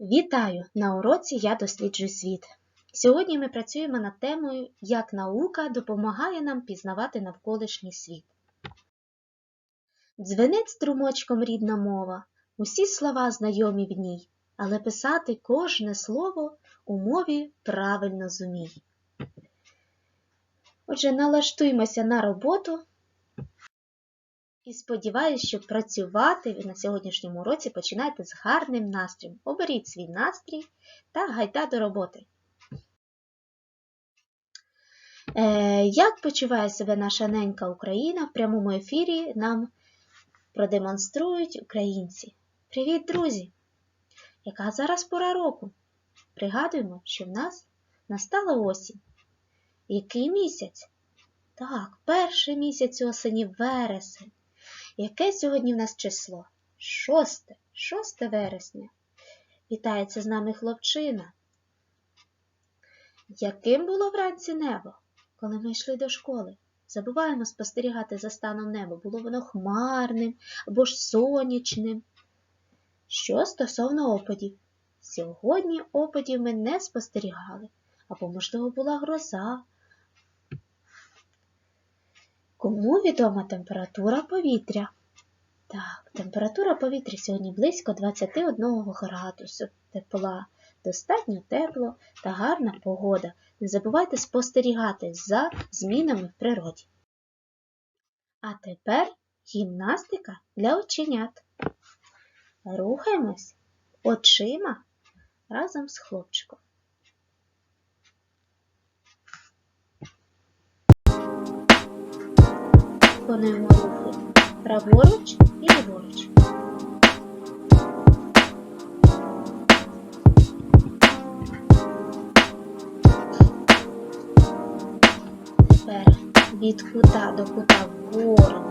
Вітаю! На уроці Я досліджую світ. Сьогодні ми працюємо над темою, як наука допомагає нам пізнавати навколишній світ. Дзвенить струмочком рідна мова, усі слова знайомі в ній, але писати кожне слово у мові правильно зумій. Отже, налаштуємося на роботу і сподіваюся, що працювати ви на сьогоднішньому уроці починайте з гарним настроєм. Оберіть свій настрій та гайда до роботи. Е, як почуває себе наша ненька Україна в прямому ефірі нам продемонструють українці. Привіт, друзі! Яка зараз пора року? Пригадуємо, що в нас настала осінь. Який місяць? Так, перший місяць осені вересень. Яке сьогодні в нас число? Шосте, шосте вересня. Вітається з нами хлопчина. Яким було вранці небо, коли ми йшли до школи? Забуваємо спостерігати за станом неба. Було воно хмарним або ж сонячним. Що стосовно опадів? Сьогодні опадів ми не спостерігали, або, можливо, була гроза. Кому відома температура повітря? Так, температура повітря сьогодні близько 21 градусу тепла. Достатньо тепло та гарна погода. Не забувайте спостерігати за змінами в природі. А тепер гімнастика для оченят. Рухаємось очима разом з хлопчиком. Виконуємо рухи праворуч і ліворуч. Тепер від кута до кута вгору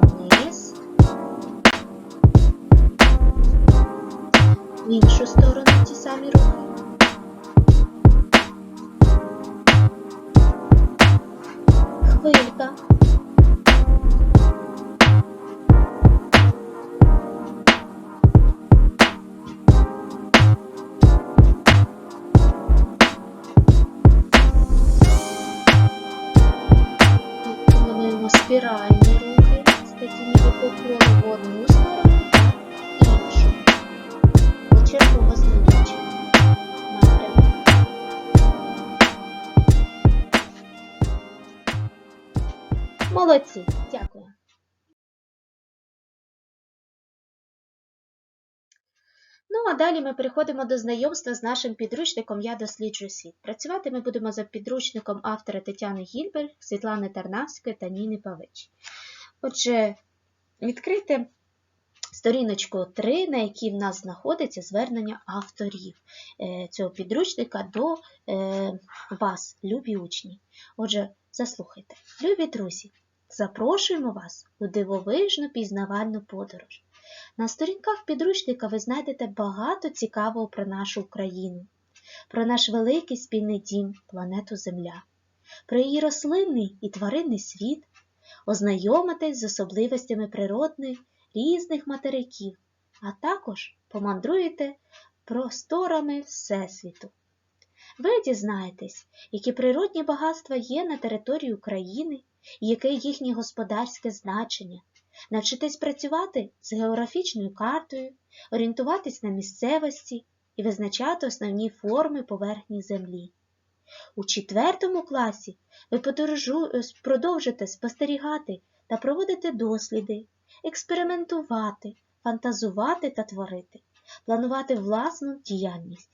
Ну, а далі ми переходимо до знайомства з нашим підручником Я досліджую світ. Працювати ми будемо за підручником автора Тетяни Гільбель, Світлани Тарнавської та Ніни Павич. Отже, відкрийте сторіночку 3, на якій в нас знаходиться звернення авторів е, цього підручника до е, вас, любі учні. Отже, заслухайте. Любі друзі, запрошуємо вас у дивовижну пізнавальну подорож. На сторінках підручника ви знайдете багато цікавого про нашу Україну, про наш великий спільний дім, планету Земля, про її рослинний і тваринний світ, ознайомитесь з особливостями природних різних материків, а також помандруєте просторами Всесвіту. Ви дізнаєтесь, які природні багатства є на території України і яке їхнє господарське значення. Навчитесь працювати з географічною картою, орієнтуватись на місцевості і визначати основні форми поверхні землі. У четвертому класі ви продовжите спостерігати та проводити досліди, експериментувати, фантазувати та творити, планувати власну діяльність.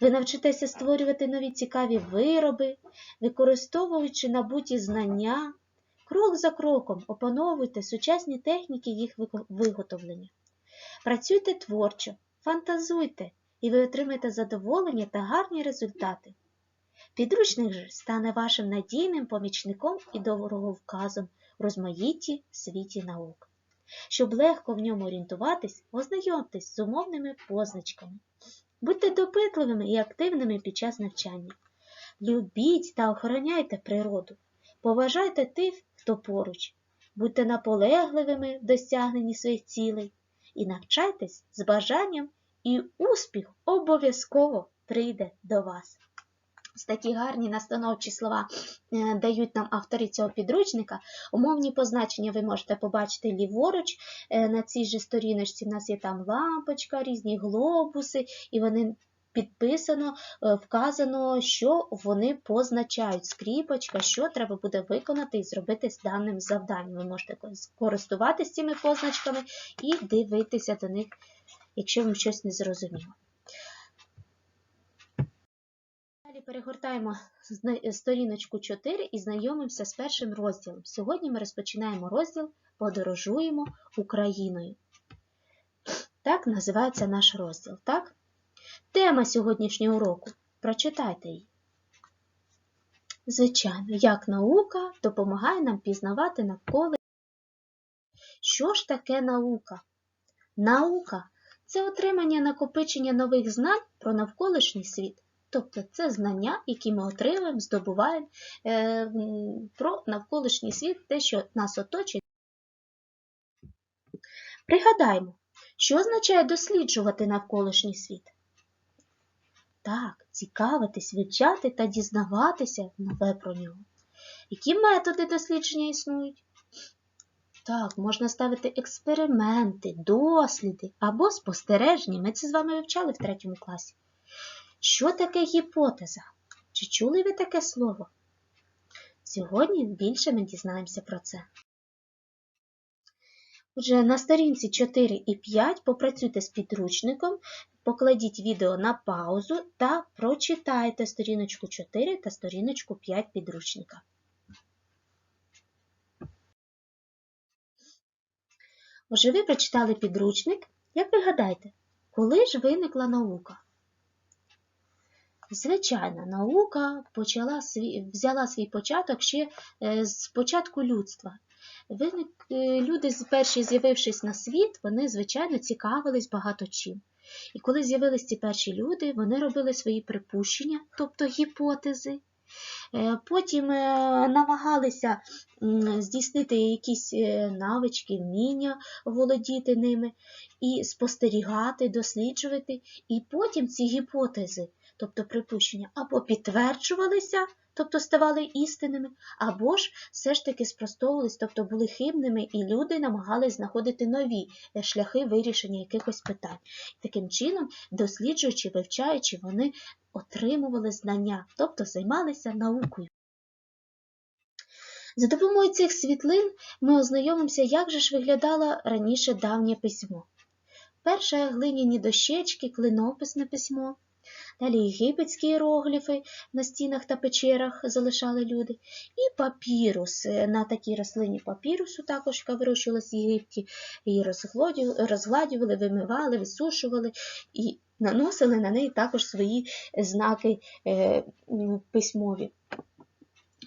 Ви навчитеся створювати нові цікаві вироби, використовуючи набуті знання. Крок за кроком опановуйте сучасні техніки їх виготовлення. Працюйте творчо, фантазуйте, і ви отримаєте задоволення та гарні результати. Підручник же стане вашим надійним помічником і дороговказом в розмаїтті світі наук. Щоб легко в ньому орієнтуватись, ознайомтесь з умовними позначками. Будьте допитливими і активними під час навчання. Любіть та охороняйте природу. Поважайте тих, хто поруч, будьте наполегливими в досягненні своїх цілей і навчайтесь з бажанням і успіх обов'язково прийде до вас. Ось такі гарні настановчі слова е, дають нам автори цього підручника. Умовні позначення ви можете побачити ліворуч е, на цій же сторіночці. У нас є там лампочка, різні глобуси, і вони підписано, е, вказано, що вони позначають. Скріпочка, що треба буде виконати і зробити з даним завданням. Ви можете користуватися цими позначками і дивитися до них, якщо вам щось не зрозуміло. Далі перегортаємо сторіночку 4 і знайомимося з першим розділом. Сьогодні ми розпочинаємо розділ Подорожуємо Україною. Так називається наш розділ. Так? Тема сьогоднішнього уроку. Прочитайте її. Звичайно, як наука допомагає нам пізнавати навколо. Що ж таке наука? Наука це отримання накопичення нових знань про навколишній світ. Тобто це знання, які ми отримуємо, здобуваємо е, про навколишній світ, те, що нас оточує. Пригадаємо, що означає досліджувати навколишній світ? Так, цікавитись, вивчати та дізнаватися нове про нього. Які методи дослідження існують? Так, можна ставити експерименти, досліди або спостереження. Ми це з вами вивчали в третьому класі. Що таке гіпотеза? Чи чули ви таке слово? Сьогодні більше ми дізнаємося про це. Отже, на сторінці 4 і 5 попрацюйте з підручником, покладіть відео на паузу та прочитайте сторіночку 4 та сторіночку 5 підручника. Отже, ви прочитали підручник. Як ви гадаєте, коли ж виникла наука? Звичайно, наука почала взяла свій початок ще е, з початку людства. Виник, е, люди, перші з'явившись на світ, вони, звичайно, цікавились багато чим. І коли з'явились ці перші люди, вони робили свої припущення, тобто гіпотези. Е, Потім е, намагалися здійснити якісь навички, вміння володіти ними, і спостерігати, досліджувати. І потім ці гіпотези, тобто припущення, або підтверджувалися, тобто ставали істинними, або ж все ж таки спростовувались, тобто були хибними, і люди намагались знаходити нові е, шляхи вирішення якихось питань. Таким чином, досліджуючи, вивчаючи, вони отримували знання, тобто займалися наукою. За допомогою цих світлин ми ознайомимося, як же ж виглядало раніше давнє письмо. Перше глиняні дощечки, клинописне письмо, далі єгипетські іерогліфи на стінах та печерах залишали люди, і папірус. Е, На такій рослині папірусу, також яка вирощувалась в Єгипті, її розгладювали, вимивали, висушували і наносили на неї також свої знаки е, письмові.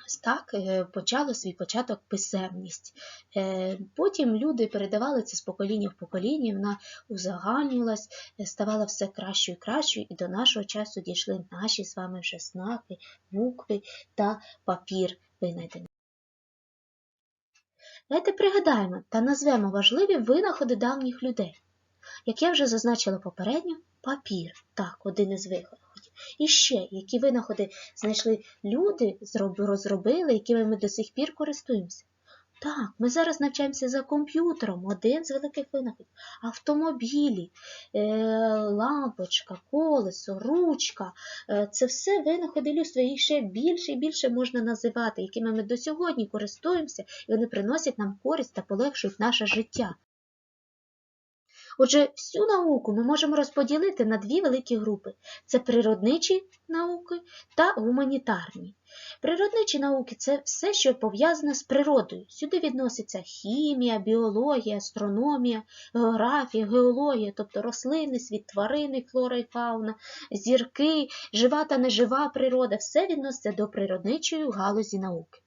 Ось так е, почало свій початок писемність. Е, Потім люди передавали це з покоління в покоління, вона узагальнювалась, е, ставала все кращою і кращою, і до нашого часу дійшли наші з вами вже знаки, букви та папір винайдений. Давайте пригадаємо та назвемо важливі винаходи давніх людей. Як я вже зазначила попередньо, папір, так, один із винаходів. І ще, які винаходи знайшли люди, розробили, якими ми до сих пір користуємося. Так, ми зараз навчаємося за комп'ютером, один з великих винаходів. Автомобілі, е, лампочка, колесо, ручка. Е, це все винаходи людства, їх ще більше і більше можна називати, якими ми до сьогодні користуємося, і вони приносять нам користь та полегшують наше життя. Отже, всю науку ми можемо розподілити на дві великі групи: це природничі науки та гуманітарні. Природничі науки це все, що пов'язане з природою. Сюди відноситься хімія, біологія, астрономія, географія, геологія, тобто рослини, світ тварини, флора і фауна, зірки, жива та нежива природа, все відноситься до природничої галузі науки.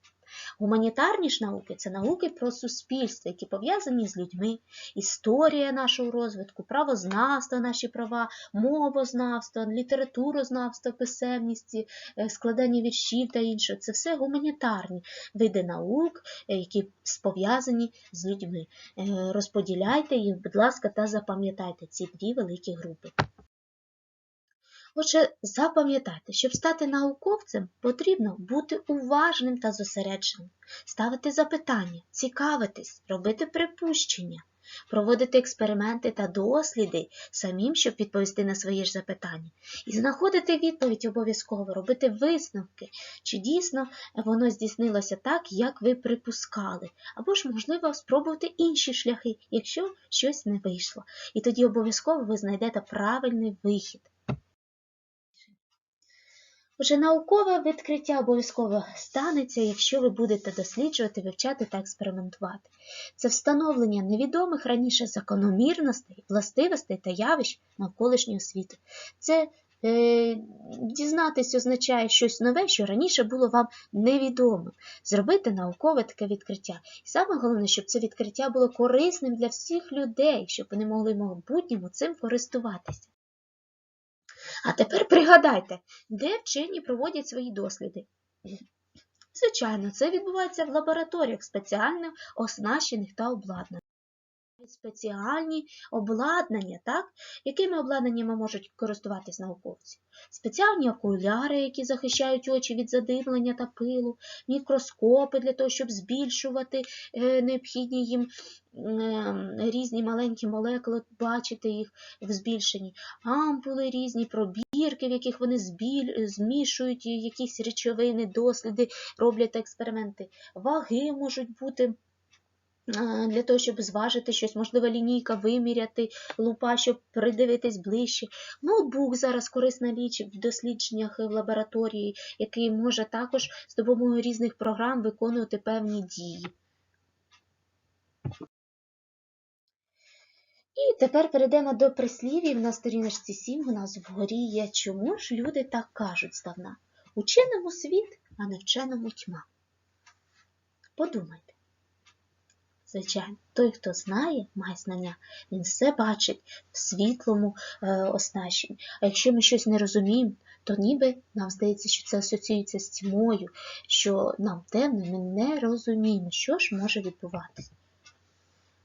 Гуманітарні ж науки це науки про суспільство, які пов'язані з людьми, історія нашого розвитку, правознавство, наші права, мовознавство, літературознавство, писемність, е, складання віршів та інше. Це все гуманітарні види наук, е, які пов'язані з людьми. Е, Розподіляйте їх, будь ласка, та запам'ятайте ці дві великі групи. Отже, запам'ятайте, щоб стати науковцем, потрібно бути уважним та зосередженим, ставити запитання, цікавитись, робити припущення, проводити експерименти та досліди самим, щоб відповісти на свої ж запитання, і знаходити відповідь обов'язково, робити висновки, чи дійсно воно здійснилося так, як ви припускали, або ж, можливо, спробувати інші шляхи, якщо щось не вийшло. І тоді обов'язково ви знайдете правильний вихід. Отже, наукове відкриття обов'язково станеться, якщо ви будете досліджувати, вивчати та експериментувати. Це встановлення невідомих раніше закономірностей, властивостей та явищ навколишнього світу. Це е, дізнатись означає щось нове, що раніше було вам невідомо. Зробити наукове таке відкриття. І саме головне, щоб це відкриття було корисним для всіх людей, щоб вони могли в майбутньому цим користуватися. А тепер пригадайте, де вчені проводять свої досліди. Звичайно, це відбувається в лабораторіях спеціально оснащених та обладнаних. Спеціальні обладнання, так? якими обладнаннями можуть користуватись науковці? Спеціальні окуляри, які захищають очі від задимлення та пилу, мікроскопи для того, щоб збільшувати е, необхідні їм е, різні маленькі молекули, бачити їх в збільшенні, ампули різні, пробірки, в яких вони збіль, змішують якісь речовини, досліди, роблять експерименти. Ваги можуть бути для того, щоб зважити щось, можливо, лінійка виміряти, лупа, щоб придивитись ближче. Ноутбук зараз корисна річ в дослідженнях в лабораторії, який може також з допомогою різних програм виконувати певні дії. І тепер перейдемо до прислів'їв на сторіночці 7 у нас вгорі є чому ж люди так кажуть здавна? Ученому світ, а не вченому тьма. Подумайте. Звичайно, той, хто знає, має знання, він все бачить в світлому е, оснащенні. А якщо ми щось не розуміємо, то ніби нам здається, що це асоціюється з тьмою, що нам темно, ми не розуміємо, що ж може відбуватися.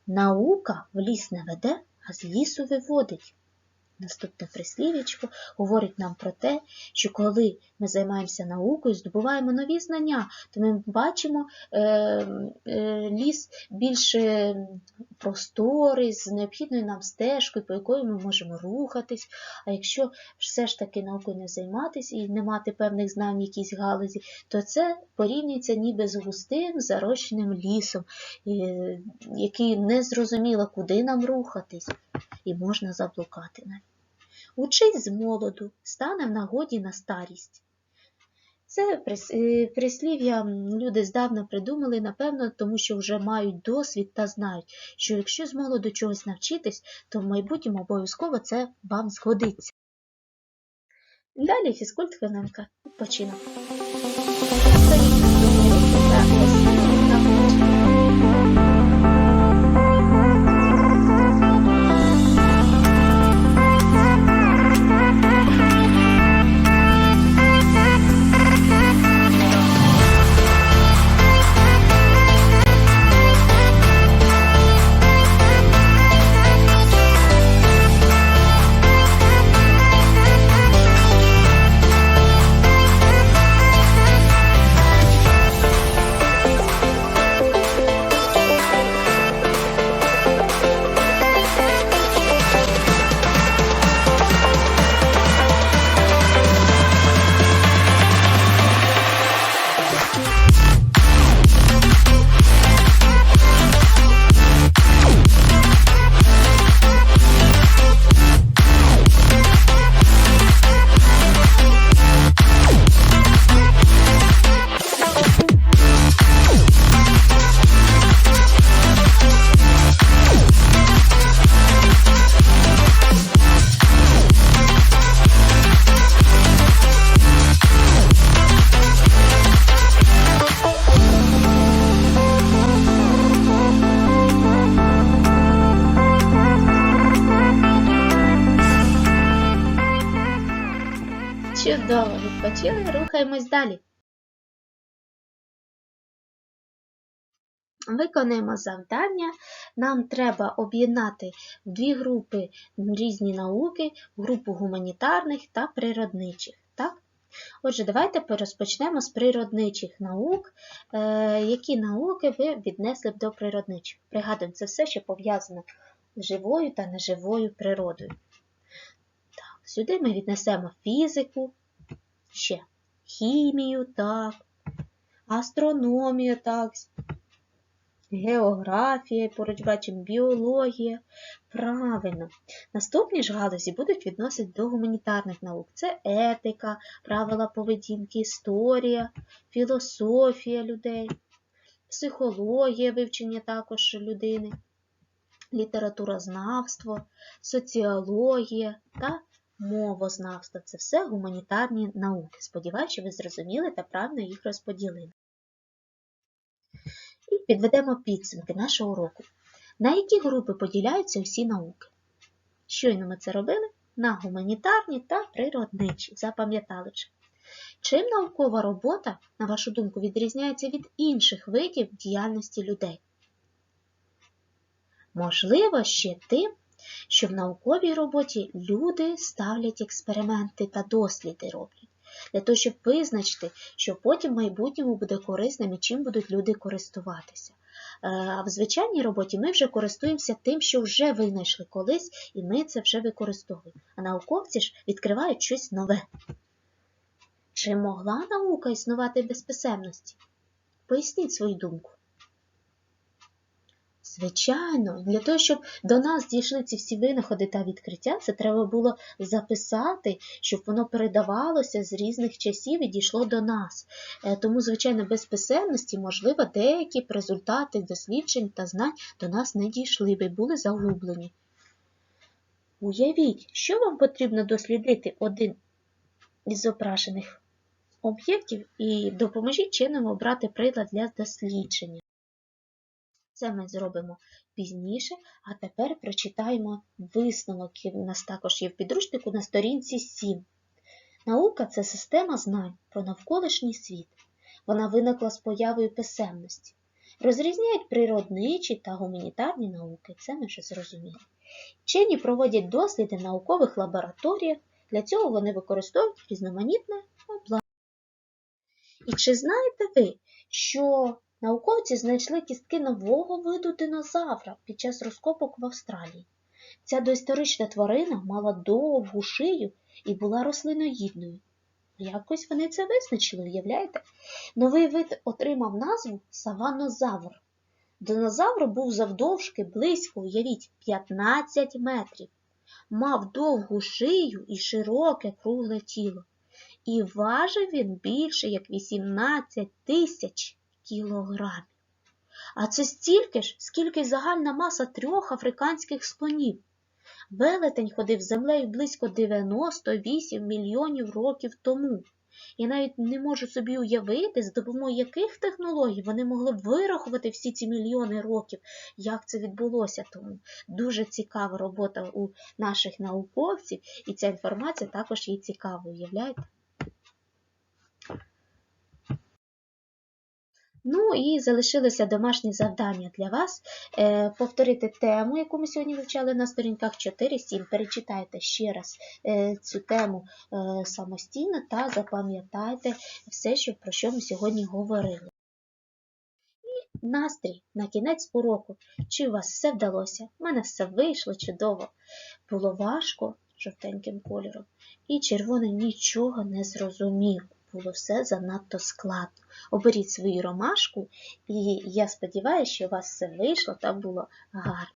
Наука в ліс не веде, а з лісу виводить. Наступне прислів'ячко говорить нам про те, що коли ми займаємося наукою, здобуваємо нові знання, то ми бачимо е, е, ліс більш е, просторий, з необхідною нам стежкою, по якої ми можемо рухатись. А якщо все ж таки наукою не займатися і не мати певних знань в якійсь галузі, то це порівнюється ніби з густим зарощеним лісом, е, який не зрозуміло, куди нам рухатись, і можна заблукати навіть. Учись з молоду, стане в нагоді на старість. Це е, прислів'я люди здавна придумали, напевно, тому що вже мають досвід та знають, що якщо з молоду чогось навчитись, то в майбутньому обов'язково це вам згодиться. Далі фізкульт хвилинка. Відпочинок. Виконуємо завдання. Нам треба об'єднати дві групи різні науки, групу гуманітарних та природничих. Так? Отже, давайте розпочнемо з природничих наук. Е, які науки ви віднесли б до природничих? Пригадуємо, це все, що пов'язано з живою та неживою природою. Так, сюди ми віднесемо фізику, ще хімію, так, астрономію, так, географія, поруч бачимо біологія. Правильно. Наступні ж галузі будуть відносити до гуманітарних наук. Це етика, правила поведінки, історія, філософія людей, психологія вивчення також людини, літературознавство, соціологія та мовознавство. Це все гуманітарні науки. Сподіваюся, ви зрозуміли та правильно їх розподілили. І підведемо підсумки нашого уроку. На які групи поділяються усі науки? Щойно ми це робили на гуманітарні та природничі. Запам'ятали. Чим наукова робота, на вашу думку, відрізняється від інших видів діяльності людей? Можливо, ще тим, що в науковій роботі люди ставлять експерименти та досліди роблять. Для того, щоб визначити, що потім в майбутньому буде корисним і чим будуть люди користуватися. А в звичайній роботі ми вже користуємося тим, що вже винайшли колись, і ми це вже використовуємо. А науковці ж відкривають щось нове. Чи могла наука існувати без писемності? Поясніть свою думку. Звичайно, для того, щоб до нас дійшли ці всі винаходи та відкриття, це треба було записати, щоб воно передавалося з різних часів і дійшло до нас. Тому, звичайно, без писемності, можливо, деякі б результати досліджень та знань до нас не дійшли би, були загублені. Уявіть, що вам потрібно дослідити один із зображених об'єктів і допоможіть чином обрати приклад для дослідження. Це ми зробимо пізніше, а тепер прочитаємо висновок, у нас також є в підручнику на сторінці 7. Наука це система знань про навколишній світ. Вона виникла з появою писемності. Розрізняють природничі та гуманітарні науки, це ми вже зрозуміли. Вчені проводять досліди в наукових лабораторіях, для цього вони використовують різноманітне обладнання. І чи знаєте ви, що Науковці знайшли кістки нового виду динозавра під час розкопок в Австралії. Ця доісторична тварина мала довгу шию і була рослиноїдною. Якось вони це визначили, уявляєте? Новий вид отримав назву саванозавр. Динозавр був завдовжки близько, уявіть, 15 метрів, мав довгу шию і широке кругле тіло. І важив він більше як 18 тисяч кілограмів. А це стільки ж, скільки загальна маса трьох африканських слонів. Велетень ходив землею близько 98 мільйонів років тому. Я навіть не можу собі уявити, з допомогою яких технологій вони могли вирахувати всі ці мільйони років, як це відбулося. Тому дуже цікава робота у наших науковців, і ця інформація також є цікава, уявляєте? Ну і залишилося домашнє завдання для вас е, повторити тему, яку ми сьогодні вивчали на сторінках 4-7. Перечитайте ще раз е, цю тему е, самостійно та запам'ятайте все, про що ми сьогодні говорили. І настрій на кінець уроку. Чи у вас все вдалося? У мене все вийшло чудово. Було важко жовтеньким кольором, і червоне нічого не зрозумів було все занадто складно. Оберіть свою ромашку, і я сподіваюся, що у вас все вийшло та було гарно.